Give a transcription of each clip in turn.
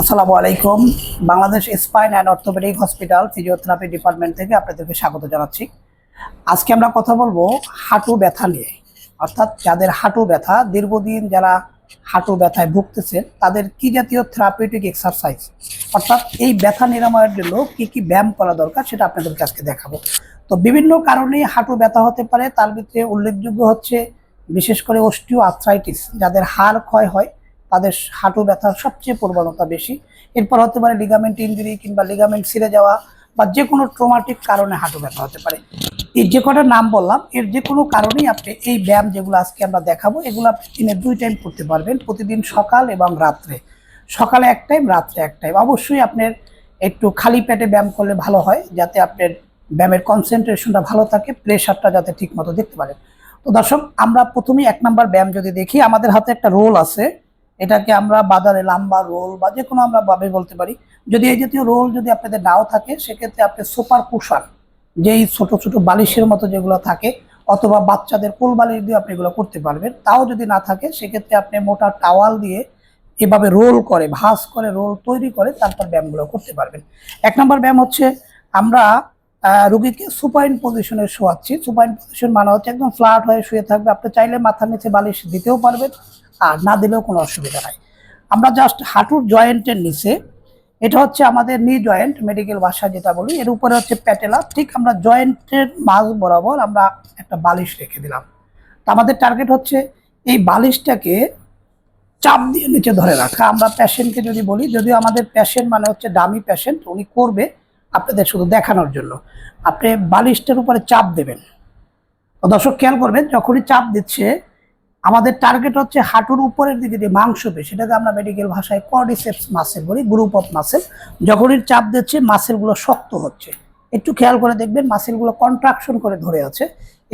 আসসালামু আলাইকুম। Bangladesh spine and orthopaedic hospital, physiotherapy department থেকে আপনাদেরকে স্বাগত জানাচ্ছি। আজকে আমরা কথা বলব হাঁটু ব্যথা নিয়ে। অর্থাৎ যাদের হাঁটু ব্যথা, দীর্ঘদিন যারা হাঁটু ব্যথায় ভুগতেছেন তাদের কি জাতীয় থেরাপিউটিক এক্সারসাইজ অর্থাৎ এই ব্যথা নিরাময়ের জন্য কি কি ব্যায়াম করা দরকার সেটা আপনাদেরকে আজকে দেখাবো। তো বিভিন্ন কারণে হাঁটু ব্যথা হতে পারে, তার ভিতরে উল্লেখযোগ্য হচ্ছে, বিশেষ করে অস্টিও আর্থ্রাইটিস যাদের হাড় ক্ষয় হয় তাদের হাঁটু ব্যথার সবচেয়ে প্রবণতা বেশি। এরপর হতে পারে লিগামেন্ট ইঞ্জুরি কিংবা লিগামেন্ট ছিঁড়ে যাওয়া বা যে কোনো ট্রোমাটিক কারণে হাঁটু ব্যথা হতে পারে। এই যে কটা নাম বললাম, এর যে কোনো কারণেই আপনি এই ব্যায়াম যেগুলো আজকে আমরা দেখাবো, এগুলো আপনি দিনে দুই টাইম করতে পারবেন, প্রতিদিন সকাল এবং রাত্রে। সকালে এক টাইম রাত্রে এক টাইম অবশ্যই আপনার একটু খালি পেটে ব্যায়াম করলে ভালো হয়, যাতে আপনার ব্যায়ামের কনসেন্ট্রেশনটা ভালো থাকে প্রেশারটা যাতে ঠিক মতো দেখতে পারেন। তো দর্শক, আমরা প্রথমেই এক নাম্বার ব্যায়াম যদি দেখি, আমাদের হাতে একটা রোল আছে। এটাকে আমরা বাজারে লাম্বা রোল বা যে কোনো আমরা ভাবে বলতে পারি। যদি এই জাতীয় রোল যদি আপনাদের নাও থাকে, সেক্ষেত্রে আপনি সুপার কুশান, যেই ছোট ছোট বালিশের মতো যেগুলো থাকে, অথবা বাচ্চাদের কোল বালিশ দিয়ে আপনি এগুলো করতে পারবেন। তাও যদি না থাকে, সেক্ষেত্রে আপনি মোটা টাওয়াল দিয়ে এভাবে রোল করে, ভাঁজ করে রোল তৈরি করে তারপর ব্যায়ামগুলো করতে পারবেন। এক নম্বর ব্যায়াম হচ্ছে আমরা রুগীকে সুপাইন পজিশনে শোয়াচ্ছি। সুপাইন পজিশন মানে হচ্ছে একদম ফ্ল্যাট হয়ে শুয়ে থাকবে। আপনি চাইলে মাথার নিচে বালিশ দিতেও পারবেন। আর না দিলেও কোনো অসুবিধা নাই। আমরা জাস্ট হাঁটুর জয়েন্টের নিচে, এটা হচ্ছে আমাদের নি জয়েন্ট মেডিকেল ভাষা যেটা বলি, এর উপরে হচ্ছে প্যাটেলা ঠিক আমরা জয়েন্টের মাঝ বরাবর আমরা একটা বালিশ রেখে দিলাম। তো আমাদের টার্গেট হচ্ছে এই বালিশটাকে চাপ দিয়ে নিচে ধরে রাখা। আমরা প্যাশেন্টকে যদি বলি, যদিও আমাদের প্যাশেন্ট মানে হচ্ছে দামি প্যাশেন্ট উনি করবে আপনাদের শুধু দেখানোর জন্য। আপনি বালিশটার উপরে চাপ দেবেন। দর্শক, খেয়াল করবেন, যখনই চাপ দিচ্ছে আমাদের টার্গেট হচ্ছে হাঁটুর উপরের দিকে যে মাংস পেশি সেটাকে আমরা মেডিকেল ভাষায় কর্ডিসেপস মাসেল বলি গ্রুপ অফ মাসেল যখনই চাপ দিচ্ছে মাসেলগুলো শক্ত হচ্ছে। একটু খেয়াল করে দেখবেন মাসেলগুলো কন্ট্রাকশন করে ধরে আছে।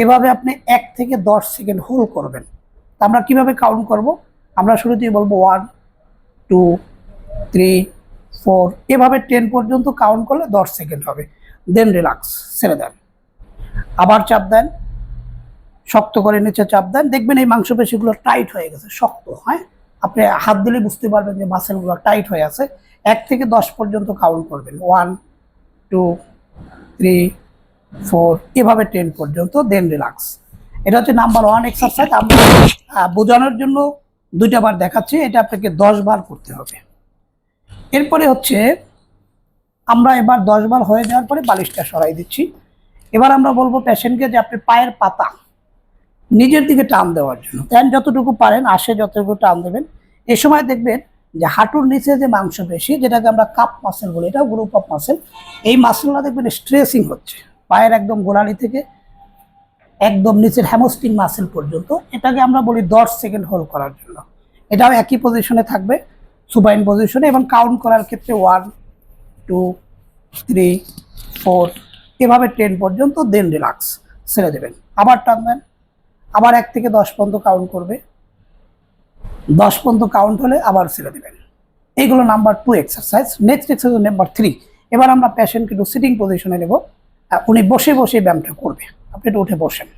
এভাবে আপনি এক থেকে দশ সেকেন্ড হোল্ড করবেন। তা আমরা কীভাবে কাউন্ট করব? আমরা শুরুতেই বলব ওয়ান টু থ্রি ফোর এভাবে টেন পর্যন্ত কাউন্ট করলে দশ সেকেন্ড হবে। দেন রিল্যাক্স ছেড়ে দেন। আবার চাপ দেন। শক্ত করে নিচে চাপ দেন। দেখবেন এই মাংসপেশিগুলো টাইট হয়ে গেছে, শক্ত হ্যাঁ? আপনি হাত দিলে বুঝতে পারবেন যে মাসেলগুলো টাইট হয়ে আছে। এক থেকে দশ পর্যন্ত কাউন্ট করবেন। ওয়ান টু থ্রি ফোর এভাবে টেন পর্যন্ত দেন রিল্যাক্স এটা হচ্ছে নাম্বার ওয়ান এক্সারসাইজ আমরা বোঝানোর জন্য দুইটা বার দেখাচ্ছি। এটা আপনাকে দশ বার করতে হবে। এরপরে হচ্ছে, আমরা এবার দশ বার হয়ে যাওয়ার পরে বালিশটা সরাই দিচ্ছি। এবার আমরা বলব পেশেন্টকে যে আপনি পায়ের পাতা নিজের দিকে টান দেওয়ার জন্য। দেন যতটুকু পারেন, আসে যতটুকু টান দেবেন। এ সময় দেখবেন যে হাঁটুর নিচে যে মাংস পেশি যেটাকে আমরা কাপ মাসেল বলি এটা গ্রুপ অফ মাসেল এই মাসেলটা দেখবেন স্ট্রেসিং হচ্ছে। পায়ের একদম গোড়ালি থেকে একদম নিচের হ্যামোস্টিং মাসেল পর্যন্ত, এটাকে আমরা বলি দশ সেকেন্ড হোল্ড করার জন্য। এটাও একই পজিশনে থাকবে সুবাইন পজিশনে এবং কাউন্ট করার ক্ষেত্রে ওয়ান টু থ্রি ফোর এভাবে টেন পর্যন্ত দেন রিল্যাক্স ছেড়ে দেবেন। আবার টান দেন। আবার এক থেকে দশ পর্যন্ত কাউন্ট করবে। দশ পর্যন্ত কাউন্ট হলে আবার ছেড়ে দেবেন। এইগুলো number two exercise next exercise number three এবার আমরা পেশেন্টকে একটু সিটিং পজিশনে নেব। উনি বসে বসে ব্যায়ামটা করবে। আপনি একটু উঠে বসেন।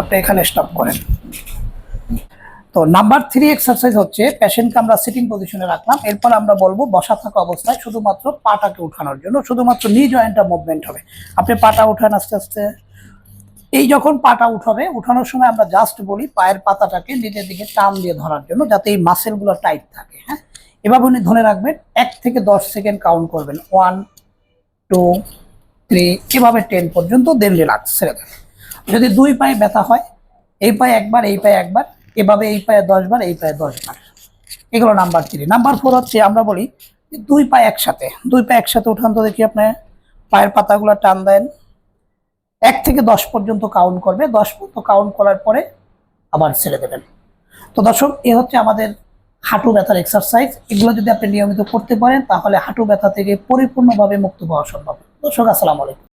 আপনি এখানে স্টপ করেন। তো নাম্বার থ্রি এক্সারসাইজ হচ্ছে পেশেন্টকে আমরা সিটিং পজিশনে রাখলাম। এরপর আমরা বলব বসা থাকা অবস্থায় শুধুমাত্র পাটাকে উঠানোর জন্য, শুধুমাত্র নি জয়েন্টটা মুভমেন্ট হবে। আপনি পাটা উঠান আস্তে আস্তে। এই যখন পাটা উঠাবে, উঠানোর সময় আমরা জাস্ট বলি পায়ের পাতাটাকে নিজের দিকে টান দিয়ে ধরার জন্য, যাতে এই মাসেলগুলো টাইট থাকে হ্যাঁ? এভাবে উনি ধরে রাখবেন, এক থেকে দশ সেকেন্ড কাউন্ট করবেন। ওয়ান টু থ্রি এভাবে টেন পর্যন্ত দেন রিল্যাক্স ছেড়ে দেবেন যদি দুই পায়ে ব্যথা হয়, এই পায়ে একবার, এই পায়ে একবার এভাবে এই পায়ে দশ বার, এই পায়ে দশ বার। এগুলো নাম্বার থ্রি নাম্বার ফোর হচ্ছে, আমরা বলি দুই পায়ে একসাথে। দুই পায়ে একসাথে উঠান তো দেখি আপনি, পায়ের পাতাগুলো টান দেন। এক থেকে দশ পর্যন্ত কাউন্ট করবে। দশ পর্যন্ত কাউন্ট করার পরে আবার ছেড়ে দেবেন। তো দর্শক, এ হচ্ছে আমাদের হাঁটু ব্যথার এক্সারসাইজ এগুলো যদি আপনি নিয়মিত করতে পারেন, তাহলে হাঁটু ব্যথা থেকে পরিপূর্ণভাবে মুক্ত পাওয়া সম্ভব। দর্শক, আসসালামু আলাইকুম।